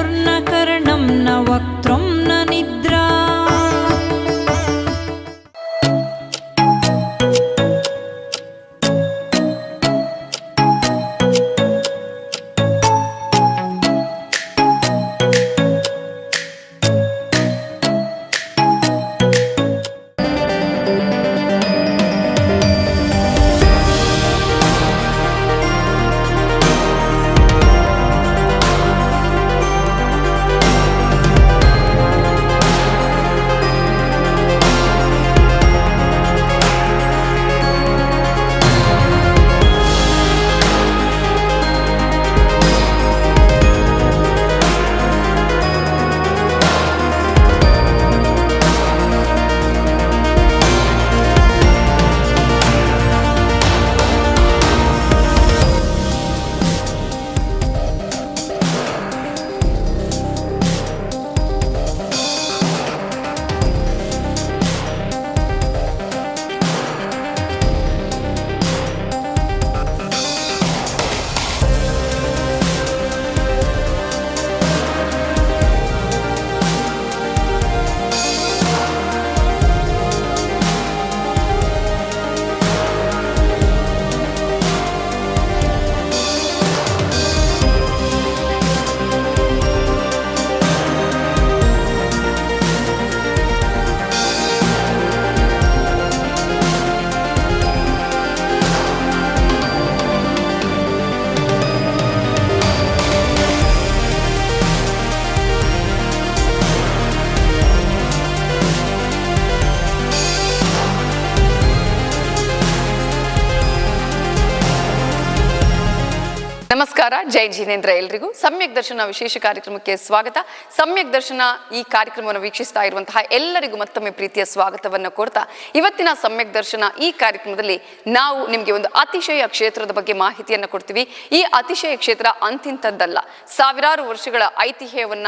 चक्षुर्न कर्णं न वक्त्रं ನಮಸ್ಕಾರ, ಜೈ ಜಿನೇಂದ್ರ ಎಲ್ರಿಗೂ. ಸಮ್ಯಕ್ ದರ್ಶನ ವಿಶೇಷ ಕಾರ್ಯಕ್ರಮಕ್ಕೆ ಸ್ವಾಗತ. ಸಮ್ಯಕ್ ದರ್ಶನ ಈ ಕಾರ್ಯಕ್ರಮವನ್ನು ವೀಕ್ಷಿಸ್ತಾ ಇರುವಂತಹ ಎಲ್ಲರಿಗೂ ಮತ್ತೊಮ್ಮೆ ಪ್ರೀತಿಯ ಸ್ವಾಗತವನ್ನು ಕೋರ್ತಾ, ಇವತ್ತಿನ ಸಮ್ಯಕ್ ದರ್ಶನ ಈ ಕಾರ್ಯಕ್ರಮದಲ್ಲಿ ನಾವು ನಿಮಗೆ ಒಂದು ಅತಿಶಯ ಕ್ಷೇತ್ರದ ಬಗ್ಗೆ ಮಾಹಿತಿಯನ್ನು ಕೊಡ್ತೀವಿ. ಈ ಅತಿಶಯ ಕ್ಷೇತ್ರ ಅಂತಿಂತದ್ದಲ್ಲ ಸಾವಿರಾರು ವರ್ಷಗಳ ಐತಿಹ್ಯವನ್ನ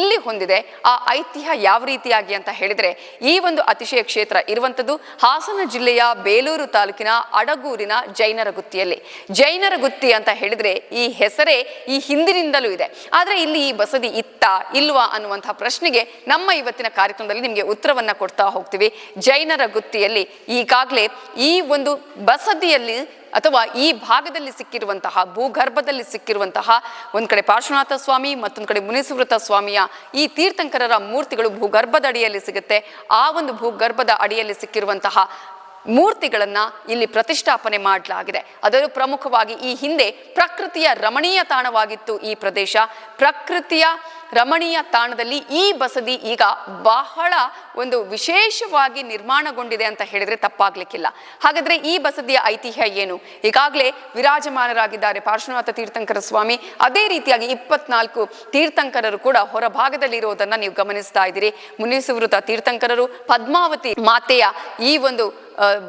ಇಲ್ಲಿ ಹೊಂದಿದೆ. ಆ ಐತಿಹ್ಯ ಯಾವ ರೀತಿಯಾಗಿ ಅಂತ ಹೇಳಿದ್ರೆ, ಈ ಒಂದು ಅತಿಶಯ ಕ್ಷೇತ್ರ ಇರುವಂತದ್ದು ಹಾಸನ ಜಿಲ್ಲೆಯ ಬೇಲೂರು ತಾಲೂಕಿನ ಅಡಗೂರಿನ ಜೈನರ ಗುತ್ತಿಯಲ್ಲಿ ಜೈನರ ಗುತ್ತಿ ಅಂತ ಹೇಳಿದ್ರೆ ಈ ಹೆಸರೇ ಈ ಹಿಂದಿನಿಂದಲೂ ಇದೆ. ಆದರೆ ಇಲ್ಲಿ ಈ ಬಸದಿ ಇತ್ತ, ಇಲ್ವಾ ಅನ್ನುವಂತಹ ಪ್ರಶ್ನೆಗೆ ನಮ್ಮ ಇವತ್ತಿನ ಕಾರ್ಯಕ್ರಮದಲ್ಲಿ ನಿಮಗೆ ಉತ್ತರವನ್ನು ಕೊಡ್ತಾ ಹೋಗ್ತೀವಿ. ಜೈನರ ಗುತ್ತಿಯಲ್ಲಿ ಈಗಾಗಲೇ ಈ ಒಂದು ಬಸದಿಯಲ್ಲಿ ಅಥವಾ ಈ ಭಾಗದಲ್ಲಿ ಸಿಕ್ಕಿರುವಂತಹ, ಭೂಗರ್ಭದಲ್ಲಿ ಸಿಕ್ಕಿರುವಂತಹ ಒಂದು ಕಡೆ ಪಾರ್ಶ್ವನಾಥ ಸ್ವಾಮಿ, ಮತ್ತೊಂದು ಕಡೆ ಮುನಿಸುವೃತ ಸ್ವಾಮಿಯ ಈ ತೀರ್ಥಂಕರರ ಮೂರ್ತಿಗಳು ಭೂಗರ್ಭದ ಅಡಿಯಲ್ಲಿ ಸಿಗುತ್ತೆ. ಆ ಒಂದು ಭೂಗರ್ಭದ ಅಡಿಯಲ್ಲಿ ಸಿಕ್ಕಿರುವಂತಹ ಮೂರ್ತಿಗಳನ್ನ ಇಲ್ಲಿ ಪ್ರತಿಷ್ಠಾಪನೆ ಮಾಡಲಾಗಿದೆ. ಅದರ ಪ್ರಮುಖವಾಗಿ ಈ ಹಿಂದೆ ಪ್ರಕೃತಿಯ ರಮಣೀಯ ತಾಣವಾಗಿತ್ತು ಈ ಪ್ರದೇಶ. ಪ್ರಕೃತಿಯ ರಮಣೀಯ ತಾಣದಲ್ಲಿ ಈ ಬಸದಿ ಈಗ ಬಹಳ ಒಂದು ವಿಶೇಷವಾಗಿ ನಿರ್ಮಾಣಗೊಂಡಿದೆ ಅಂತ ಹೇಳಿದ್ರೆ ತಪ್ಪಾಗ್ಲಿಕ್ಕಿಲ್ಲ. ಹಾಗಾದ್ರೆ ಈ ಬಸದಿಯ ಐತಿಹ್ಯ ಏನು? ಈಗಾಗಲೇ ವಿರಾಜಮಾನರಾಗಿದ್ದಾರೆ ಪಾರ್ಶ್ವನಾಥ ತೀರ್ಥಂಕರ ಸ್ವಾಮಿ. ಅದೇ ರೀತಿಯಾಗಿ ಇಪ್ಪತ್ನಾಲ್ಕು ತೀರ್ಥಂಕರರು ಕೂಡ ಹೊರಭಾಗದಲ್ಲಿ ಇರೋದನ್ನ ನೀವು ಗಮನಿಸ್ತಾ ಇದ್ದೀರಿ. ಮುನಿಸುವೃತ ತೀರ್ಥಂಕರರು, ಪದ್ಮಾವತಿ ಮಾತೆಯ ಈ ಒಂದು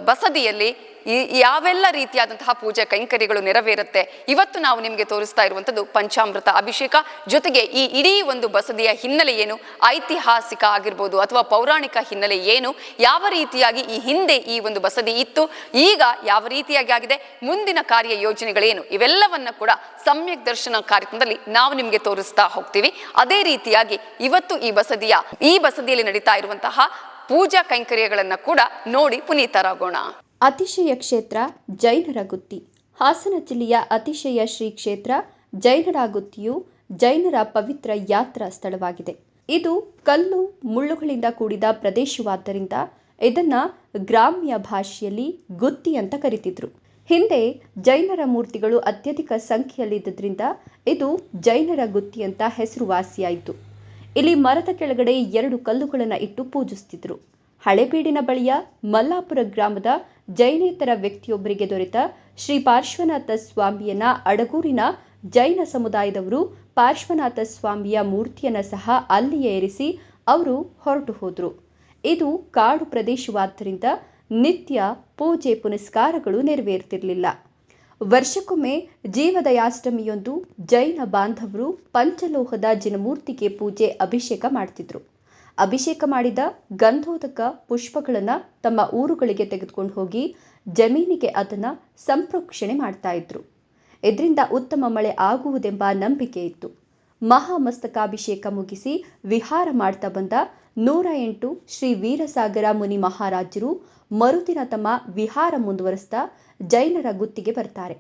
ಬಸದಿಯಲ್ಲಿ ಈ ಯಾವೆಲ್ಲ ರೀತಿಯಾದಂತಹ ಪೂಜೆ ಕೈಂಕರ್ಯಗಳು ನೆರವೇರುತ್ತೆ, ಇವತ್ತು ನಾವು ನಿಮಗೆ ತೋರಿಸ್ತಾ ಇರುವಂಥದ್ದು ಪಂಚಾಮೃತ ಅಭಿಷೇಕ. ಜೊತೆಗೆ ಈ ಇಡೀ ಒಂದು ಬಸದಿಯ ಹಿನ್ನೆಲೆ ಏನು? ಐತಿಹಾಸಿಕ ಆಗಿರ್ಬೋದು ಅಥವಾ ಪೌರಾಣಿಕ ಹಿನ್ನೆಲೆ ಏನು? ಯಾವ ರೀತಿಯಾಗಿ ಈ ಹಿಂದೆ ಈ ಒಂದು ಬಸದಿ ಇತ್ತು? ಈಗ ಯಾವ ರೀತಿಯಾಗಿ ಆಗಿದೆ? ಮುಂದಿನ ಕಾರ್ಯ ಯೋಜನೆಗಳೇನು? ಇವೆಲ್ಲವನ್ನ ಕೂಡ ಸಮ್ಯಕ್ ದರ್ಶನ ಕಾರ್ಯಕ್ರಮದಲ್ಲಿ ನಾವು ನಿಮಗೆ ತೋರಿಸ್ತಾ ಹೋಗ್ತೀವಿ. ಅದೇ ರೀತಿಯಾಗಿ ಇವತ್ತು ಈ ಬಸದಿಯ, ಈ ಬಸದಿಯಲ್ಲಿ ನಡೀತಾ ಇರುವಂತಹ ಪೂಜಾ ಕೈಂಕರ್ಯಗಳನ್ನ ಕೂಡ ನೋಡಿ ಪುನೀತರಾಗೋಣ. ಅತಿಶಯ ಕ್ಷೇತ್ರ ಜೈನರ ಗುತ್ತಿ ಹಾಸನ ಜಿಲ್ಲೆಯ ಅತಿಶಯ ಶ್ರೀ ಕ್ಷೇತ್ರ ಜೈನರ ಗುತ್ತಿಯು ಜೈನರ ಪವಿತ್ರ ಯಾತ್ರಾ ಸ್ಥಳವಾಗಿದೆ. ಇದು ಕಲ್ಲು, ಮುಳ್ಳುಗಳಿಂದ ಕೂಡಿದ ಪ್ರದೇಶವಾದ್ದರಿಂದ ಇದನ್ನ ಗ್ರಾಮ್ಯ ಭಾಷೆಯಲ್ಲಿ ಗುತ್ತಿ ಅಂತ ಕರಿತಿದ್ರು. ಹಿಂದೆ ಜೈನರ ಮೂರ್ತಿಗಳು ಅತ್ಯಧಿಕ ಸಂಖ್ಯೆಯಲ್ಲಿದ್ದರಿಂದ ಇದು ಜೈನರ ಗುತ್ತಿ ಅಂತ ಹೆಸರುವಾಸಿಯಾಯಿತು. ಇಲ್ಲಿ ಮರದ ಕೆಳಗಡೆ ಎರಡು ಕಲ್ಲುಗಳನ್ನು ಇಟ್ಟು ಪೂಜಿಸ್ತಿದ್ರು. ಹಳೆಬೀಡಿನ ಬಳಿಯ ಮಲ್ಲಾಪುರ ಗ್ರಾಮದ ಜೈನೇತರ ವ್ಯಕ್ತಿಯೊಬ್ಬರಿಗೆ ದೊರೆತ ಶ್ರೀ ಪಾರ್ಶ್ವನಾಥ ಸ್ವಾಮಿಯನ್ನ ಅಡಗೂರಿನ ಜೈನ ಸಮುದಾಯದವರು ಪಾರ್ಶ್ವನಾಥ ಸ್ವಾಮಿಯ ಮೂರ್ತಿಯನ್ನು ಸಹ ಅಲ್ಲಿಯೇ ಇರಿಸಿ ಅವರು ಹೊರಟು ಹೋದರು. ಇದು ಕಾಡು ಪ್ರದೇಶವಾದ್ದರಿಂದ ನಿತ್ಯ ಪೂಜೆ ಪುನಸ್ಕಾರಗಳು ನೆರವೇರ್ತಿರಲಿಲ್ಲ. ವರ್ಷಕ್ಕೊಮ್ಮೆ ಜೀವದಯಾಷ್ಟಮಿಯೊಂದು ಜೈನ ಬಾಂಧವರು ಪಂಚಲೋಹದ ಜಿನಮೂರ್ತಿಗೆ ಪೂಜೆ ಅಭಿಷೇಕ ಮಾಡ್ತಿದ್ರು. ಅಭಿಷೇಕ ಮಾಡಿದ ಗಂಧೋದಕ ಪುಷ್ಪಗಳನ್ನು ತಮ್ಮ ಊರುಗಳಿಗೆ ತೆಗೆದುಕೊಂಡು ಹೋಗಿ ಜಮೀನಿಗೆ ಅದನ್ನು ಸಂಪ್ರೋಕ್ಷಣೆ ಮಾಡ್ತಾ ಇದ್ರು. ಇದರಿಂದ ಉತ್ತಮ ಮಳೆ ಆಗುವುದೆಂಬ ನಂಬಿಕೆ ಇತ್ತು. ಮಹಾಮಸ್ತಕಾಭಿಷೇಕ ಮುಗಿಸಿ ವಿಹಾರ ಮಾಡ್ತಾ ಬಂದ ನೂರ ಎಂಟು ಶ್ರೀ ವೀರಸಾಗರ ಮುನಿ ಮಹಾರಾಜರು ಮರುದಿನ ತಮ್ಮ ವಿಹಾರ ಮುಂದುವರೆಸ್ತಾ ಜೈನರ ಗುತ್ತಿಗೆ ಬರ್ತಾರೆ.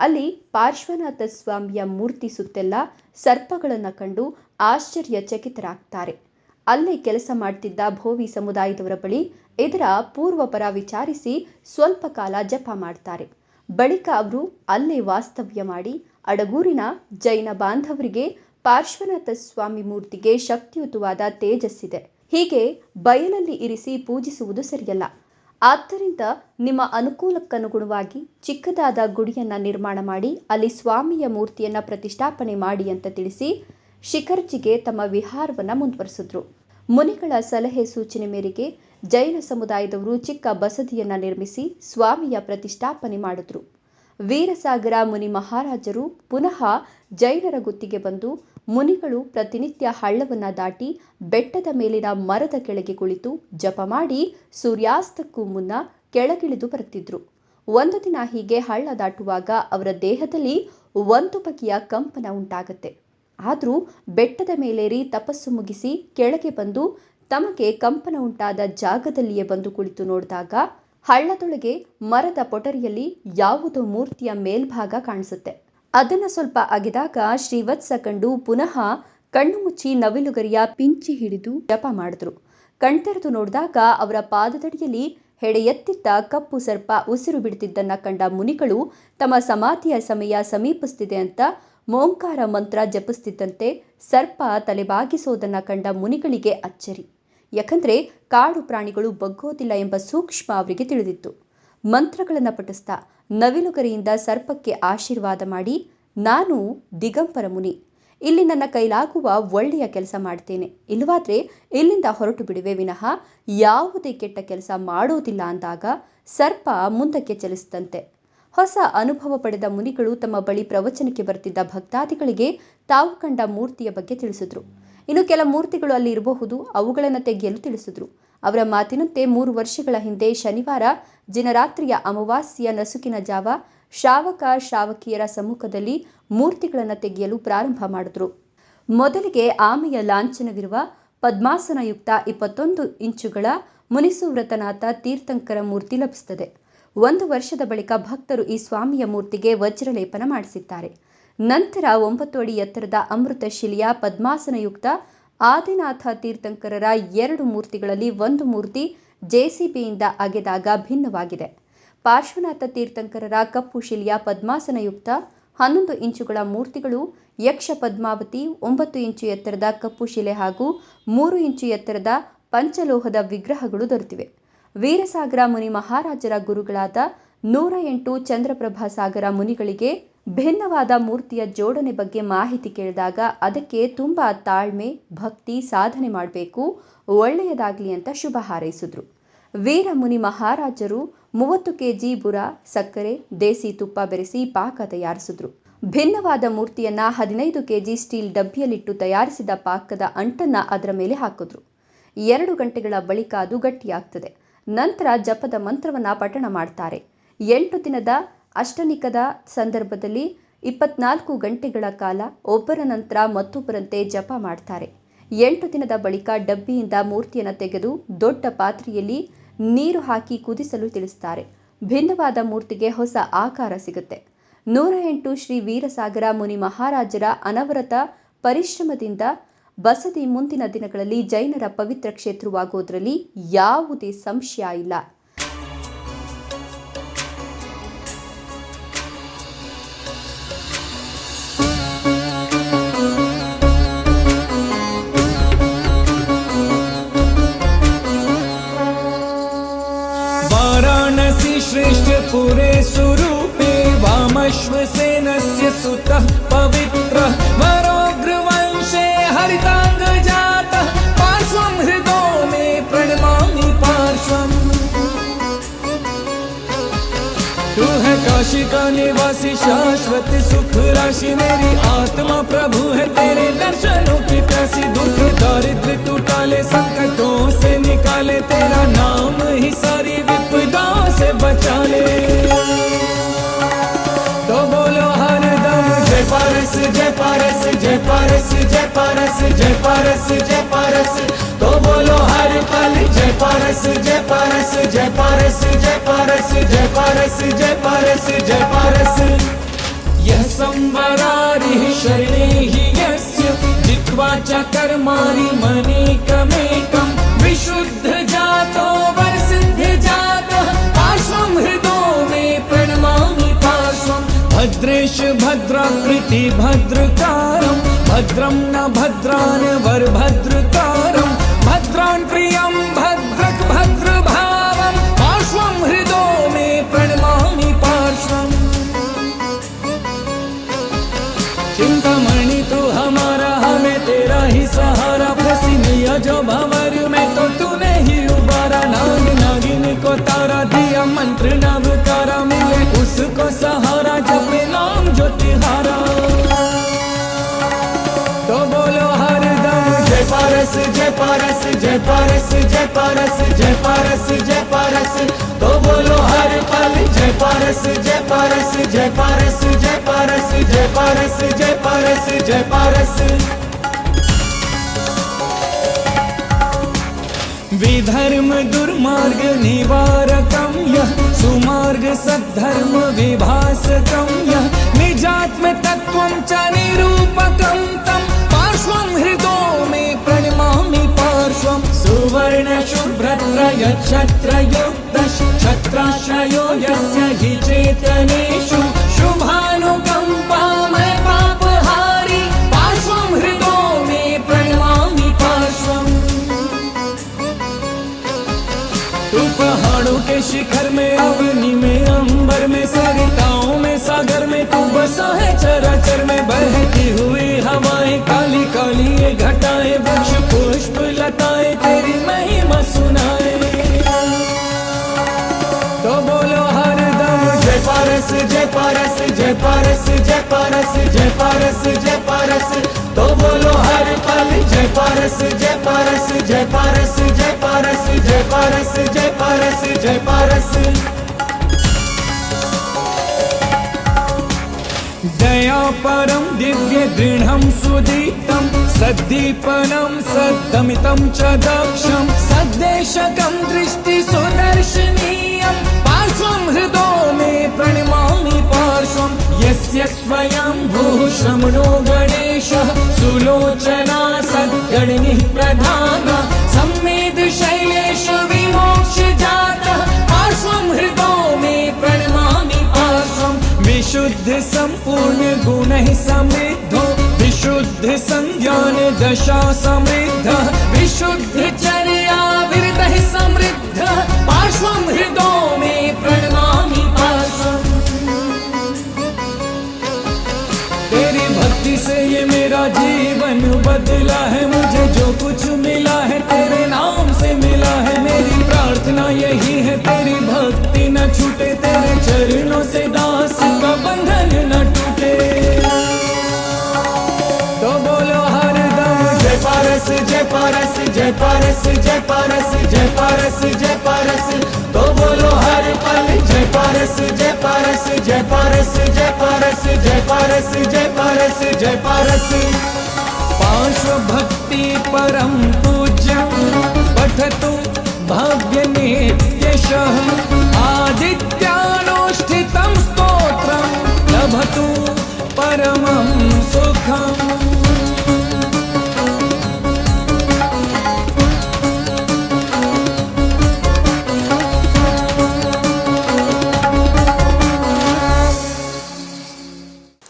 ಅಲ್ಲಿ ಪಾರ್ಶ್ವನಾಥ ಸ್ವಾಮಿಯ ಮೂರ್ತಿ ಸುತ್ತೆಲ್ಲ ಸರ್ಪಗಳನ್ನು ಕಂಡು ಆಶ್ಚರ್ಯಚಕಿತರಾಗ್ತಾರೆ. ಅಲ್ಲೇ ಕೆಲಸ ಮಾಡ್ತಿದ್ದ ಭೋವಿ ಸಮುದಾಯದವರ ಬಳಿ ಇದರ ಪೂರ್ವಪರ ವಿಚಾರಿಸಿ ಸ್ವಲ್ಪ ಕಾಲ ಜಪ ಮಾಡ್ತಾರೆ. ಬಳಿಕ ಅವರು ಅಲ್ಲೇ ವಾಸ್ತವ್ಯ ಮಾಡಿ ಅಡಗೂರಿನ ಜೈನ ಬಾಂಧವರಿಗೆ ಪಾರ್ಶ್ವನಾಥ ಸ್ವಾಮಿ ಮೂರ್ತಿಗೆ ಶಕ್ತಿಯುತವಾದ ತೇಜಸ್ಸಿದೆ ಹೀಗೆ ಬಯಲಲ್ಲಿ ಇರಿಸಿ ಪೂಜಿಸುವುದು ಸರಿಯಲ್ಲ. ಆದ್ದರಿಂದ ನಿಮ್ಮ ಅನುಕೂಲಕ್ಕನುಗುಣವಾಗಿ ಚಿಕ್ಕದಾದ ಗುಡಿಯನ್ನ ನಿರ್ಮಾಣ ಮಾಡಿ ಅಲ್ಲಿ ಸ್ವಾಮಿಯ ಮೂರ್ತಿಯನ್ನ ಪ್ರತಿಷ್ಠಾಪನೆ ಮಾಡಿ ಅಂತ ತಿಳಿಸಿ ಶಿಖರ್ಜಿಗೆ ತಮ್ಮ ವಿಹಾರವನ್ನು ಮುಂದುವರೆಸಿದ್ರು. ಮುನಿಗಳ ಸಲಹೆ ಸೂಚನೆ ಮೇರೆಗೆ ಜೈನ ಸಮುದಾಯದವರು ಚಿಕ್ಕ ಬಸದಿಯನ್ನ ನಿರ್ಮಿಸಿ ಸ್ವಾಮಿಯ ಪ್ರತಿಷ್ಠಾಪನೆ ಮಾಡಿದ್ರು. ವೀರಸಾಗರ ಮುನಿ ಮಹಾರಾಜರು ಪುನಃ ಜೈನರ ಗುತ್ತಿಗೆ ಬಂದು ಮುನಿಗಳು ಪ್ರತಿನಿತ್ಯ ಹಳ್ಳವನ್ನ ದಾಟಿ ಬೆಟ್ಟದ ಮೇಲಿನ ಮರದ ಕೆಳಗೆ ಕುಳಿತು ಜಪ ಮಾಡಿ ಸೂರ್ಯಾಸ್ತಕ್ಕೂ ಮುನ್ನ ಕೆಳಗಿಳಿದು ಬರುತ್ತಿದ್ರು. ಒಂದು ದಿನ ಹೀಗೆ ಹಳ್ಳ ದಾಟುವಾಗ ಅವರ ದೇಹದಲ್ಲಿ ಒಂದು ಬಗೆಯ ಕಂಪನ ಉಂಟಾಗತ್ತೆ. ಆದರೂ ಬೆಟ್ಟದ ಮೇಲೇರಿ ತಪಸ್ಸು ಮುಗಿಸಿ ಕೆಳಗೆ ಬಂದು ತಮಗೆ ಕಂಪನ ಉಂಟಾದ ಜಾಗದಲ್ಲಿಯೇ ಬಂದು ಕುಳಿತು ನೋಡಿದಾಗ ಹಳ್ಳದೊಳಗೆ ಮರದ ಪೊಟರಿಯಲ್ಲಿ ಯಾವುದೋ ಮೂರ್ತಿಯ ಮೇಲ್ಭಾಗ ಕಾಣಿಸುತ್ತೆ. ಅದನ್ನ ಸ್ವಲ್ಪ ಅಗೆದಾಗ ಶ್ರೀವತ್ಸ ಕಂಡು ಪುನಃ ಕಣ್ಣು ಮುಚ್ಚಿ ನವಿಲುಗರಿಯ ಪಿಂಚಿ ಹಿಡಿದು ಜಪ ಮಾಡಿದ್ರು. ಕಣ್ತೆರೆದು ನೋಡಿದಾಗ ಅವರ ಪಾದದಡಿಯಲ್ಲಿ ಹೆಡೆ ಎತ್ತಿದ್ದ ಕಪ್ಪು ಸರ್ಪ ಉಸಿರು ಬಿಡುತ್ತಿದ್ದನ್ನ ಕಂಡ ಮುನಿಗಳು ತಮ್ಮ ಸಮಾಧಿಯ ಸಮಯ ಸಮೀಪಿಸ್ತಿದೆ ಅಂತ ಮೋಂಕಾರ ಮಂತ್ರ ಜಪಿಸ್ತಿದ್ದಂತೆ ಸರ್ಪ ತಲೆಬಾಗಿಸೋದನ್ನ ಕಂಡ ಮುನಿಗಳಿಗೆ ಅಚ್ಚರಿ. ಯಾಕಂದರೆ ಕಾಡು ಪ್ರಾಣಿಗಳು ಬಗ್ಗೋದಿಲ್ಲ ಎಂಬ ಸೂಕ್ಷ್ಮ ಅವರಿಗೆ ತಿಳಿದಿತ್ತು. ಮಂತ್ರಗಳನ್ನು ಪಠಿಸ್ತಾ ನವಿಲುಗರಿಯಿಂದ ಸರ್ಪಕ್ಕೆ ಆಶೀರ್ವಾದ ಮಾಡಿ, ನಾನು ದಿಗಂಬರ ಮುನಿ. ಇಲ್ಲಿ ನನ್ನ ಕೈಲಾಗುವ ಒಳ್ಳೆಯ ಕೆಲಸ ಮಾಡ್ತೇನೆ. ಇಲ್ಲವಾದರೆ ಇಲ್ಲಿಂದ ಹೊರಟು ಬಿಡುವೆ ವಿನಃ ಯಾವುದೇ ಕೆಟ್ಟ ಕೆಲಸ ಮಾಡೋದಿಲ್ಲ ಅಂದಾಗ ಸರ್ಪ ಮುಂದಕ್ಕೆ ಚಲಿಸಿದಂತೆ. ಹೊಸ ಅನುಭವ ಪಡೆದ ಮುನಿಗಳು ತಮ್ಮ ಬಳಿ ಪ್ರವಚನಕ್ಕೆ ಬರ್ತಿದ್ದ ಭಕ್ತಾದಿಗಳಿಗೆ ತಾವು ಕಂಡ ಮೂರ್ತಿಯ ಬಗ್ಗೆ ತಿಳಿಸಿದ್ರು. ಇನ್ನು ಕೆಲ ಮೂರ್ತಿಗಳು ಅಲ್ಲಿ ಇರಬಹುದು, ಅವುಗಳನ್ನು ತೆಗೆಯಲು ತಿಳಿಸಿದ್ರು. ಅವರ ಮಾತಿನಂತೆ ಮೂರು ವರ್ಷಗಳ ಹಿಂದೆ ಶನಿವಾರ ದಿನರಾತ್ರಿಯ ಅಮಾವಾಸ್ಯೆಯ ನಸುಕಿನ ಜಾವ ಶ್ರಾವಕ ಶ್ರಾವಕಿಯರ ಸಮ್ಮುಖದಲ್ಲಿ ಮೂರ್ತಿಗಳನ್ನು ತೆಗೆಯಲು ಪ್ರಾರಂಭ ಮಾಡಿದ್ರು. ಮೊದಲಿಗೆ ಆಮೆಯ ಲಾಂಛನವಿರುವ ಪದ್ಮಾಸನಯುಕ್ತ ಇಪ್ಪತ್ತೊಂದು ಇಂಚುಗಳ ಮುನಿಸುವ್ರತನಾಥ ತೀರ್ಥಂಕರ ಮೂರ್ತಿ ಲಭಿಸುತ್ತದೆ. ಒಂದು ವರ್ಷದ ಬಳಿಕ ಭಕ್ತರು ಈ ಸ್ವಾಮಿಯ ಮೂರ್ತಿಗೆ ವಜ್ರಲೇಪನ ಮಾಡಿಸಿದ್ದಾರೆ. ನಂತರ ಒಂಬತ್ತು ಅಡಿ ಎತ್ತರದ ಅಮೃತ ಶಿಲೆಯ ಪದ್ಮಾಸನಯುಕ್ತ ಆದಿನಾಥ ತೀರ್ಥಂಕರರ ಎರಡು ಮೂರ್ತಿಗಳಲ್ಲಿ ಒಂದು ಮೂರ್ತಿ ಜೆಸಿಬಿಯಿಂದ ಅಗೆದಾಗ ಭಿನ್ನವಾಗಿದೆ. ಪಾರ್ಶ್ವನಾಥ ತೀರ್ಥಂಕರರ ಕಪ್ಪು ಶಿಲೆಯ ಪದ್ಮಾಸನಯುಕ್ತ ಹನ್ನೊಂದು ಇಂಚುಗಳ ಮೂರ್ತಿಗಳು, ಯಕ್ಷ ಪದ್ಮಾವತಿ, ಒಂಬತ್ತು ಇಂಚು ಎತ್ತರದ ಕಪ್ಪು ಶಿಲೆ ಹಾಗೂ ಮೂರು ಇಂಚು ಎತ್ತರದ ಪಂಚಲೋಹದ ವಿಗ್ರಹಗಳು ದೊರೆತಿವೆ. ವೀರಸಾಗರ ಮುನಿ ಮಹಾರಾಜರ ಗುರುಗಳಾದ ನೂರ ಎಂಟು ಚಂದ್ರಪ್ರಭಾ ಸಾಗರ ಮುನಿಗಳಿಗೆ ಭಿನ್ನವಾದ ಮೂರ್ತಿಯ ಜೋಡಣೆ ಬಗ್ಗೆ ಮಾಹಿತಿ ಕೇಳಿದಾಗ ಅದಕ್ಕೆ ತುಂಬ ತಾಳ್ಮೆ, ಭಕ್ತಿ ಸಾಧನೆ ಮಾಡಬೇಕು, ಒಳ್ಳೆಯದಾಗಲಿ ಅಂತ ಶುಭ ಹಾರೈಸಿದ್ರು. ವೀರ ಮುನಿ ಮಹಾರಾಜರು ಮೂವತ್ತು ಕೆಜಿ ಬುರ, ಸಕ್ಕರೆ, ದೇಸಿ ತುಪ್ಪ ಬೆರೆಸಿ ಪಾಕ ತಯಾರಿಸಿದ್ರು. ಭಿನ್ನವಾದ ಮೂರ್ತಿಯನ್ನ ಹದಿನೈದು ಕೆಜಿ ಸ್ಟೀಲ್ ಡಬ್ಬಿಯಲ್ಲಿಟ್ಟು ತಯಾರಿಸಿದ ಪಾಕದ ಅಂಟನ್ನ ಅದರ ಮೇಲೆ ಹಾಕಿದ್ರು. ಎರಡು ಗಂಟೆಗಳ ಬಳಿಕ ಅದು ಗಟ್ಟಿಯಾಗ್ತದೆ. ನಂತರ ಜಪದ ಮಂತ್ರವನ್ನು ಪಠಣ ಮಾಡ್ತಾರೆ. ಎಂಟು ದಿನದ ಅಷ್ಟನಿಕದ ಸಂದರ್ಭದಲ್ಲಿ ಇಪ್ಪತ್ನಾಲ್ಕು ಗಂಟೆಗಳ ಕಾಲ ಒಬ್ಬರ ನಂತರ ಮತ್ತೊಬ್ಬರಂತೆ ಜಪ ಮಾಡ್ತಾರೆ. ಎಂಟು ದಿನದ ಬಳಿಕ ಡಬ್ಬಿಯಿಂದ ಮೂರ್ತಿಯನ್ನು ತೆಗೆದು ದೊಡ್ಡ ಪಾತ್ರೆಯಲ್ಲಿ ನೀರು ಹಾಕಿ ಕುದಿಸಲು ತಿಳಿಸ್ತಾರೆ. ಭಿನ್ನವಾದ ಮೂರ್ತಿಗೆ ಹೊಸ ಆಕಾರ ಸಿಗುತ್ತೆ. ನೂರ ಎಂಟು ಶ್ರೀ ವೀರಸಾಗರ ಮುನಿ ಮಹಾರಾಜರ ಅನವರತ ಪರಿಶ್ರಮದಿಂದ ಬಸದಿ ಮುಂದಿನ ದಿನಗಳಲ್ಲಿ ಜೈನರ ಪವಿತ್ರ ಕ್ಷೇತ್ರವಾಗುವುದರಲ್ಲಿ ಯಾವುದೇ ಸಂಶಯ ಇಲ್ಲ. मेरी आत्मा प्रभु है तेरे दर्शनों की प्यासी दुख दारिद्र तू टाले संकटों से निकाले तेरा नाम ही सारी विपदाओं से बचा ले तो बोलो हर दम जय पारस जय पारस जय पारस जय पारस जय पारस जय पारस तो बोलो हर पल जय पारस जय पारस जय पारस जय पारस जय पारस जय पारस जय पारस यः संवरारिः हि यस्य जित्वा च कर्माणि मनेकमेकं विशुद्ध जातो वरसिद्ध जातः पार्श्वं हृदो मे प्रणमामि पार्श्वं। भद्रेश भद्राकृति भद्रकारं भद्रं न भद्रान् वरभद्रकारं भद्रान् प्रियं भद्रक भंवर में तो तूने ही उबारा नाग नागिन को तारा दिया मंत्र नवकारा मिले उसको सहारा जपे नाम जो तिहारा तो बोलो हर दम जय पारस जय पारस जय पारस जय पारस जय पारस जय पारस तो बोलो हर पल जय पारस जय पारस जय पारस जय पारस जय पारस जय पारस जय पारस विधर्म दुर्मार्ग निवारकं यः सुमार्ग सद्धर्म विभासकं यः। निजात्म तत्त्वं च निरूपकं तं पार्श्वं हृदो मे प्रणमामि पार्श्वं। सुवर्ण शुभ्रत्रय छत्रयुक्तश्छत्राश्रयो यस्य हि चेतनेषु। शुभानुकम्पामय चराचर में बहती हुई हवाएँ काली काली ये घटाएँ वृक्ष पुष्प लताएँ तेरी महिमा सुनाए तो बोलो हर दम जय पारस जय पारस जय पारस जय पारस जय पारस जय पारस तो बोलो हर पल जय पारस जय पारस जय पारस जय पारस जय पारस जय पारस जय पारस परम दिव्य दृढं सुदीप्तं सद्दीपनं सद्दमितं च दक्षं। सद्देशकं दृष्टि सुदर्शनीयं पार्श्वं हृदो मे प्रणमामि पार्श्वं। यस्य स्वयं भूः श्रमणो गणेशः सुलोचना सद्गणिः प्रधान गुणैः समृद्धो, विशुद्ध संज्ञान दशा समृद्ध, विशुद्ध चर्या विरतः समृद्ध पार्श्वं हृदो मे पार्श्वम्। तेरी भक्ति से ये मेरा जीवन बदला है, मुझे जो कुछ पारस जय पारस जय पारस जय पारस जय पारस जय पारस तो बोलो हर पल जय पारस जय पारस जय पारस जय पारस जय पारस जय पारस जय पारस पार्श्व भक्ति परम पूज्यं पठतु भाग्य नित्यशः आदित्यानुष्ठितं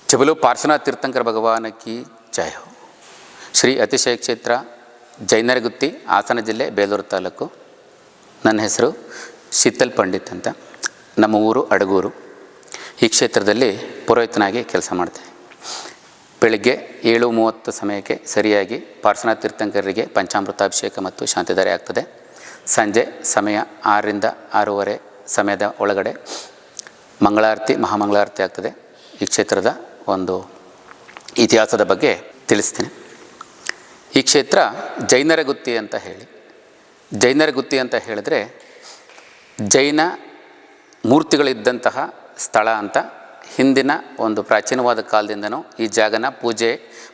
ಚಬಲು ಪಾರ್ಶ್ವನಾಥ ತೀರ್ಥಂಕರ భగవానకి ಜಯ ಹೋ. ಶ್ರೀ ಅತಿಶಯ ಕ್ಷೇತ್ರ, ಜೈನರಗುತ್ತಿ, ಹಾಸನ ಜಿಲ್ಲೆ, ಬೇಲೂರು ತಾಲೂಕು. ನನ್ನ ಹೆಸರು ಶೀತಲ್ ಪಂಡಿತ್ ಅಂತ. ನಮ್ಮ ಊರು ಅಡಗೂರು. ಈ ಕ್ಷೇತ್ರದಲ್ಲಿ ಪುರೋಹಿತನಾಗಿ ಕೆಲಸ ಮಾಡ್ತೇನೆ. ಬೆಳಿಗ್ಗೆ ಏಳು ಮೂವತ್ತು ಸಮಯಕ್ಕೆ ಸರಿಯಾಗಿ ಪಾರ್ಶ್ವನಾಥ ತೀರ್ಥಂಕರರಿಗೆ ಪಂಚಾಮೃತಾಭಿಷೇಕ ಮತ್ತು ಶಾಂತಿಧಾರೆ ಆಗ್ತದೆ. ಸಂಜೆ ಸಮಯ ಆರರಿಂದ ಆರೂವರೆ ಸಮಯದ ಒಳಗಡೆ ಮಂಗಳಾರತಿ, ಮಹಾಮಂಗಳಾರತಿ ಆಗ್ತದೆ. ಈ ಕ್ಷೇತ್ರದ ಒಂದು ಇತಿಹಾಸದ ಬಗ್ಗೆ ತಿಳಿಸ್ತೀನಿ. ಈ ಕ್ಷೇತ್ರ ಜೈನರ ಗುತ್ತಿ ಅಂತ ಹೇಳಿ, ಜೈನರ ಗುತ್ತಿ ಅಂತ ಹೇಳಿದ್ರೆ ಜೈನ ಮೂರ್ತಿಗಳಿದ್ದಂತಹ ಸ್ಥಳ ಅಂತ ಹಿಂದಿನ ಒಂದು ಪ್ರಾಚೀನವಾದ ಕಾಲದಿಂದನೂ ಈ ಜಾಗನ ಪೂಜೆ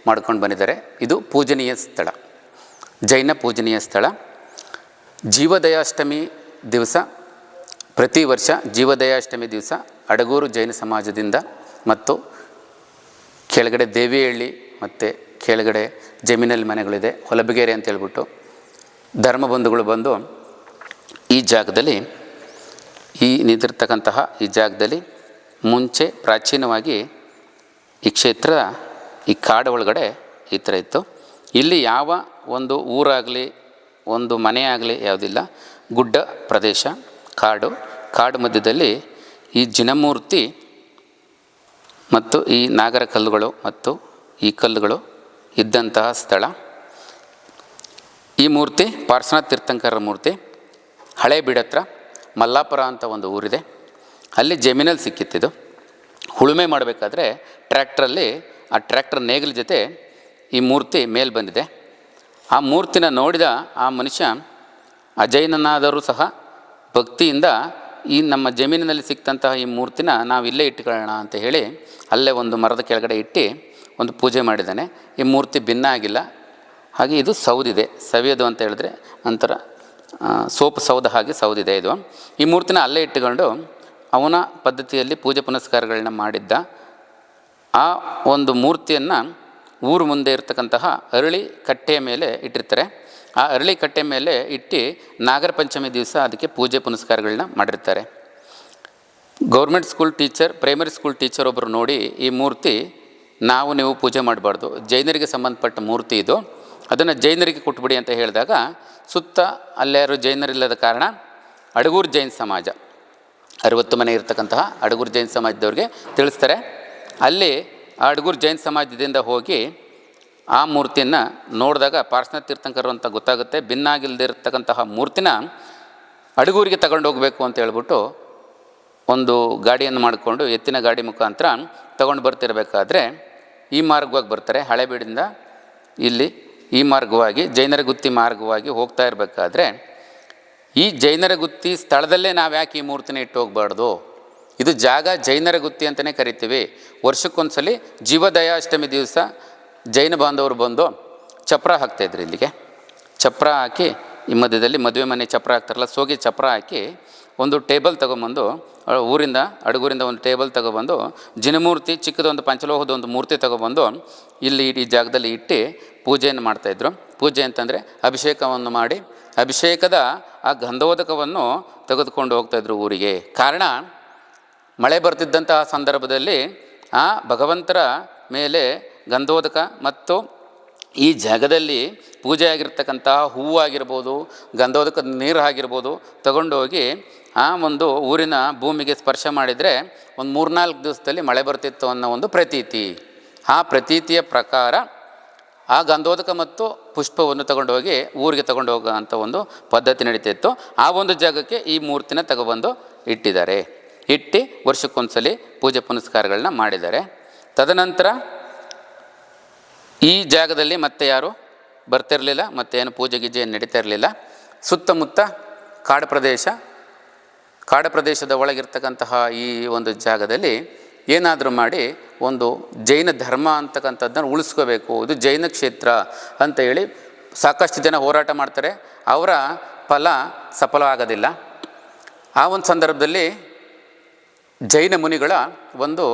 ಮಾಡ್ಕೊಂಡು ಬಂದಿದ್ದಾರೆ. ಇದು ಪೂಜನೀಯ ಸ್ಥಳ, ಜೈನ ಪೂಜನೀಯ ಸ್ಥಳ. ಜೀವದಯಾಷ್ಟಮಿ ದಿವಸ, ಪ್ರತಿ ವರ್ಷ ಜೀವದಯಾಷ್ಟಮಿ ದಿವಸ ಅಡಗೂರು ಜೈನ ಸಮಾಜದಿಂದ ಮತ್ತು ಕೆಳಗಡೆ ದೇವಿಹಳ್ಳಿ ಮತ್ತು ಕೆಳಗಡೆ ಜಮೀನಲ್ಲಿ ಮನೆಗಳಿದೆ, ಹೊಲಬಗೆರೆ ಅಂತ ಹೇಳ್ಬಿಟ್ಟು ಧರ್ಮಬಂಧುಗಳು ಬಂದು ಈ ಜಾಗದಲ್ಲಿ, ಈ ನಿಂತಿರ್ತಕ್ಕಂತಹ ಈ ಜಾಗದಲ್ಲಿ ಮುಂಚೆ ಪ್ರಾಚೀನವಾಗಿ ಈ ಕ್ಷೇತ್ರ, ಈ ಕಾಡು ಒಳಗಡೆ ಈ ಥರ ಇತ್ತು. ಇಲ್ಲಿ ಯಾವ ಒಂದು ಊರಾಗಲಿ, ಒಂದು ಮನೆ ಆಗಲಿ ಯಾವುದಿಲ್ಲ, ಗುಡ್ಡ ಪ್ರದೇಶ, ಕಾಡು ಕಾಡು ಮಧ್ಯದಲ್ಲಿ ಈ ಜಿನಮೂರ್ತಿ ಮತ್ತು ಈ ನಾಗರ ಕಲ್ಲುಗಳು ಮತ್ತು ಈ ಕಲ್ಲುಗಳು ಇದ್ದಂತಹ ಸ್ಥಳ. ಈ ಮೂರ್ತಿ ಪಾರ್ಶ್ವನಾಥ್ ತೀರ್ಥಂಕರರ ಮೂರ್ತಿ, ಹಳೆ ಬಿಡತ್ರ, ಮಲ್ಲಾಪುರ ಅಂತ ಒಂದು ಊರಿದೆ. ಅಲ್ಲಿ ಜಮೀನಲ್ಲಿ ಸಿಕ್ಕಿತ್ತಿದು. ಉಳುಮೆ ಮಾಡಬೇಕಾದ್ರೆ ಟ್ರ್ಯಾಕ್ಟ್ರಲ್ಲಿ, ಆ ಟ್ರ್ಯಾಕ್ಟರ್ ನೇಗಿಲ ಜೊತೆ ಈ ಮೂರ್ತಿ ಮೇಲೆ ಬಂದಿದೆ. ಆ ಮೂರ್ತಿನ ನೋಡಿದ ಆ ಮನುಷ್ಯ ಅಜೈನನಾದರೂ ಸಹ ಭಕ್ತಿಯಿಂದ ಈ ನಮ್ಮ ಜಮೀನಿನಲ್ಲಿ ಸಿಕ್ತಂತಹ ಈ ಮೂರ್ತಿನ ನಾವು ಇಲ್ಲೇ ಇಟ್ಕೊಳ್ಳೋಣ ಅಂತ ಹೇಳಿ ಅಲ್ಲೇ ಒಂದು ಮರದ ಕೆಳಗಡೆ ಇಟ್ಟು ಒಂದು ಪೂಜೆ ಮಾಡಿದ್ದಾನೆ. ಈ ಮೂರ್ತಿ ಭಿನ್ನ ಆಗಿಲ್ಲ. ಹಾಗೆ ಇದು ಸೌದಿದೆ. ಸವಿಯೋದು ಅಂತ ಹೇಳಿದ್ರೆ ನಂತರ ಸೋಪ್ ಸೌದ ಹಾಗೆ ಸೌದಿದೆ ಇದು. ಈ ಮೂರ್ತಿನ ಅಲ್ಲೇ ಇಟ್ಟುಕೊಂಡು ಅವನ ಪದ್ಧತಿಯಲ್ಲಿ ಪೂಜೆ ಪುನಸ್ಕಾರಗಳನ್ನ ಮಾಡಿದ್ದ ಆ ಒಂದು ಮೂರ್ತಿಯನ್ನು ಊರು ಮುಂದೆ ಇರತಕ್ಕಂತಹ ಅರಳಿ ಕಟ್ಟೆಯ ಮೇಲೆ ಇಟ್ಟಿರ್ತಾರೆ. ಆ ಅರಳಿ ಕಟ್ಟೆ ಮೇಲೆ ಇಟ್ಟು ನಾಗರ ಪಂಚಮಿ ದಿವಸ ಅದಕ್ಕೆ ಪೂಜೆ ಪುನಸ್ಕಾರಗಳನ್ನ ಮಾಡಿರ್ತಾರೆ. Government school teacher, primary school teacher ಒಬ್ಬರು ನೋಡಿ ಈ ಮೂರ್ತಿ ನಾವು ನೀವು ಪೂಜೆ ಮಾಡಬಾರ್ದು, ಜೈನರಿಗೆ ಸಂಬಂಧಪಟ್ಟ ಮೂರ್ತಿ ಇದು. ಅದನ್ನು ಜೈನರಿಗೆ ಕೊಟ್ಬಿಡಿ ಅಂತ ಹೇಳಿದಾಗ ಸುತ್ತ ಅಲ್ಲಾರು ಜೈನರಿಲ್ಲದ ಕಾರಣ ಅಡಗೂರು ಜೈನ್ ಸಮಾಜ, ಅರವತ್ತು ಮನೆ ಇರತಕ್ಕಂತಹ ಅಡಗೂರು ಜೈನ್ ಸಮಾಜದವ್ರಿಗೆ ತಿಳಿಸ್ತಾರೆ. ಅಲ್ಲಿ ಆ ಅಡಗೂರು ಜೈನ್ ಸಮಾಜದಿಂದ ಹೋಗಿ ಆ ಮೂರ್ತಿಯನ್ನು ನೋಡಿದಾಗ ಪಾರ್ಶ್ವನಾಥ ತೀರ್ಥಂಕರು ಅಂತ ಗೊತ್ತಾಗುತ್ತೆ. ಭಿನ್ನಾಗಿಲ್ದಿರ್ತಕ್ಕಂತಹ ಮೂರ್ತಿನ ಅಡಗೂರಿಗೆ ತಗೊಂಡು ಹೋಗಬೇಕು ಅಂತ ಹೇಳ್ಬಿಟ್ಟು ಒಂದು ಗಾಡಿಯನ್ನು ಮಾಡಿಕೊಂಡು ಎತ್ತಿನ ಗಾಡಿ ಮುಖಾಂತರ ತಗೊಂಡು ಬರ್ತಿರಬೇಕಾದ್ರೆ ಈ ಮಾರ್ಗವಾಗಿ ಬರ್ತಾರೆ. ಹಳೆಬೀಡಿಂದ ಇಲ್ಲಿ ಈ ಮಾರ್ಗವಾಗಿ ಜೈನರ ಗುತ್ತಿ ಮಾರ್ಗವಾಗಿ ಹೋಗ್ತಾ ಇರಬೇಕಾದ್ರೆ ಈ ಜೈನರ ಗುತ್ತಿ ಸ್ಥಳದಲ್ಲೇ ನಾವು ಯಾಕೆ ಈ ಮೂರ್ತಿನ ಇಟ್ಟು ಹೋಗ್ಬಾರ್ದು ಇದು ಜಾಗ ಜೈನರ ಗುತ್ತಿ ಅಂತಲೇ ಕರಿತೀವಿ. ವರ್ಷಕ್ಕೊಂದ್ಸಲಿ ಜೀವದಯಾಷ್ಟಮಿ ದಿವಸ ಜೈನ ಬಾಂಧವರು ಬಂದು ಚಪ್ರ ಹಾಕ್ತಾಯಿದ್ರು ಇಲ್ಲಿಗೆ. ಚಪ್ರ ಹಾಕಿ, ಈ ಮಧ್ಯದಲ್ಲಿ ಮದುವೆ ಮನೆ ಚಪ್ರ ಹಾಕ್ತಾರಲ್ಲ, ಸೋಗಿ ಚಪ್ರ ಹಾಕಿ ಒಂದು ಟೇಬಲ್ ತೊಗೊಂಬಂದು ಊರಿಂದ, ಅಡುಗೂರಿಂದ ಒಂದು ಟೇಬಲ್ ತೊಗೊಬಂದು ಜಿನಮೂರ್ತಿ ಚಿಕ್ಕದೊಂದು ಪಂಚಲೋಹದ ಒಂದು ಮೂರ್ತಿ ತೊಗೊಬಂದು ಇಲ್ಲಿ ಈ ಜಾಗದಲ್ಲಿ ಇಟ್ಟು ಪೂಜೆಯನ್ನು ಮಾಡ್ತಾಯಿದ್ರು. ಪೂಜೆ ಅಂತಂದರೆ ಅಭಿಷೇಕವನ್ನು ಮಾಡಿ, ಅಭಿಷೇಕದ ಆ ಗಂಧೋದಕವನ್ನು ತೆಗೆದುಕೊಂಡು ಹೋಗ್ತಾಯಿದ್ರು ಊರಿಗೆ. ಕಾರಣ, ಮಳೆ ಬರ್ತಿದ್ದಂತಹ ಸಂದರ್ಭದಲ್ಲಿ ಆ ಭಗವಂತರ ಮೇಲೆ ಗಂಧೋದಕ ಮತ್ತು ಈ ಜಾಗದಲ್ಲಿ ಪೂಜೆ ಆಗಿರ್ತಕ್ಕಂತಹ ಹೂವು ಆಗಿರ್ಬೋದು, ಗಂಧೋದಕದ ನೀರು ಆಗಿರ್ಬೋದು ತಗೊಂಡೋಗಿ ಆ ಒಂದು ಊರಿನ ಭೂಮಿಗೆ ಸ್ಪರ್ಶ ಮಾಡಿದರೆ ಒಂದು ಮೂರ್ನಾಲ್ಕು ದಿವಸದಲ್ಲಿ ಮಳೆ ಬರ್ತಿತ್ತು ಅನ್ನೋ ಒಂದು ಪ್ರತೀತಿ. ಆ ಪ್ರತೀತಿಯ ಪ್ರಕಾರ ಆ ಗಂಧೋದಕ ಮತ್ತು ಪುಷ್ಪವನ್ನು ತಗೊಂಡೋಗಿ ಊರಿಗೆ ತಗೊಂಡು ಹೋಗೋ ಅಂಥ ಒಂದು ಪದ್ಧತಿ ನಡೀತಿತ್ತು. ಆ ಒಂದು ಜಾಗಕ್ಕೆ ಈ ಮೂರ್ತಿನ ತಗೊಬಂದು ಇಟ್ಟಿದ್ದಾರೆ. ಇಟ್ಟು ವರ್ಷಕ್ಕೊಂದ್ಸಲಿ ಪೂಜೆ ಪುನಸ್ಕಾರಗಳನ್ನ ಮಾಡಿದ್ದಾರೆ. ತದನಂತರ ಈ ಜಾಗದಲ್ಲಿ ಮತ್ತೆ ಯಾರು ಬರ್ತಿರಲಿಲ್ಲ ಮತ್ತೇನು ಪೂಜೆ ಗೀಜೆ ಏನು ನಡೀತಾ ಇರಲಿಲ್ಲ. ಸುತ್ತಮುತ್ತ ಕಾಡು ಪ್ರದೇಶ, ಕಾಡು ಪ್ರದೇಶದ ಒಳಗಿರ್ತಕ್ಕಂತಹ ಈ ಒಂದು ಜಾಗದಲ್ಲಿ ಏನಾದರೂ ಮಾಡಿ ಒಂದು ಜೈನ ಧರ್ಮ ಅಂತಕ್ಕಂಥದ್ದನ್ನು ಉಳಿಸ್ಕೋಬೇಕು. ಇದು ಜೈನ ಕ್ಷೇತ್ರ ಅಂತ ಹೇಳಿ ಸಾಕಷ್ಟು ಜನ ಹೋರಾಟ ಮಾಡ್ತಾರೆ. ಅವರ ಫಲ ಸಫಲವಾಗೋದಿಲ್ಲ. ಆ ಒಂದು ಸಂದರ್ಭದಲ್ಲಿ ಜೈನ ಮುನಿಗಳ ಒಂದು